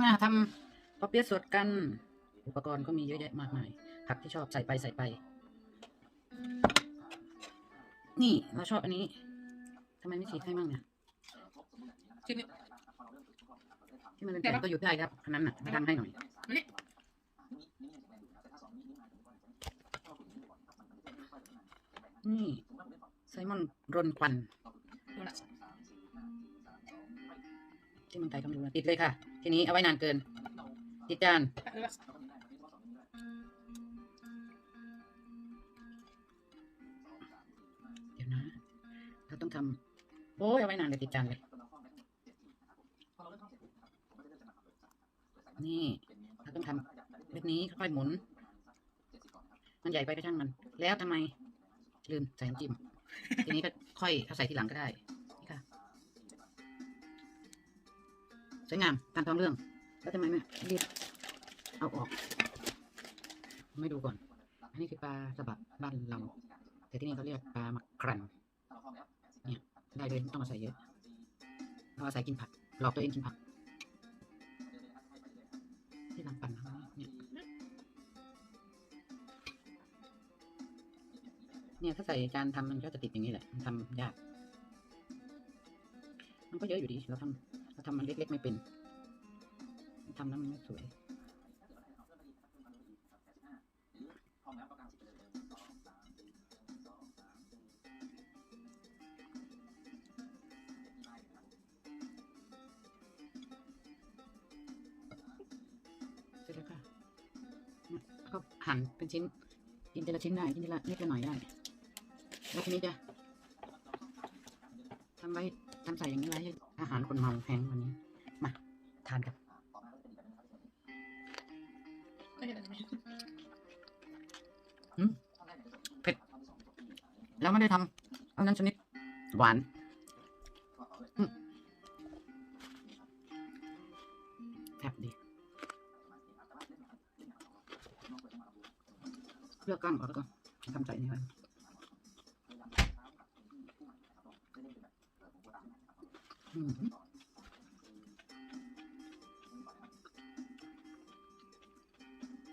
มาทำปอเปี๊ยะสดกัน อุปกรณ์ก็มีเยอะแยะมากมาย ผักที่ชอบใส่ไปใส่ไป นี่เราชอบอันนี้ทำไมไม่ฉีกให้มั่งเนี่ยชิ้นนี้ที่มันเป็นแผ่นก็หยุดได้ครับอันนั้นน่ะไม่ทำให้หน่อยนี่นี่ไซมอนรนควันดูนะที่เมืองไทยก็ไม่รู้นะติดเลยค่ะ ทีนี้เอาไว้นานเกินติดจานเดี๋ยวนะเราต้องทำโอ้ยเอาไว้นานเลยติดจานเลย นี่เราต้องทำแบบนี้ค่อยหมุน มันใหญ่ไปก็ช่างมัน แล้วทำไม ลืมใส่น้ำจิ้มทีนี้ก็ค่อยเอาใส่ทีหลังก็ได้ สวยงามตามท้องเรื่อง แล้วทำไมไม่รีบเอาออก ไม่ดูก่อน อันนี้คือปลาสบัดบ้านเรา แต่ที่นี่เขาเรียกปลามักกรันเนี่ยได้เลยไม่ต้องมาใส่เยอะเราอาศัยกินผักหลอกตัวเองกินผักที่ลำปันเขาเนี่ยเนี่ยถ้าใส่จานทำมันก็จะติดอย่างนี้แหละมันทำยาก มันก็เยอะอยู่ดี เราทำ ทำมันเล็กๆไม่เป็นทำแล้วมันไม่สวยเสร็จแล้วค่ะเนี่ยก็หั่นเป็นชิ้นกินทีละชิ้นได้กินทีละนิดละหน่อยได้แล้วทีนี้จะทำไว้ ทำใส่อย่างนี้ไว้ให้อาหารคนเมาแพงวันนี้ มา ทานกันไม่เห็นอะไรไหมแล้วไม่ได้ทำเอานั้นชนิด หวานอืมแซ่บดีเลือกกล้างออกแล้วก็ทำใส่นี่ไว้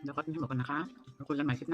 แล้วก็ทิ้งหมดกันนะคะแล้วคุยกันใหม่คลิปหน้า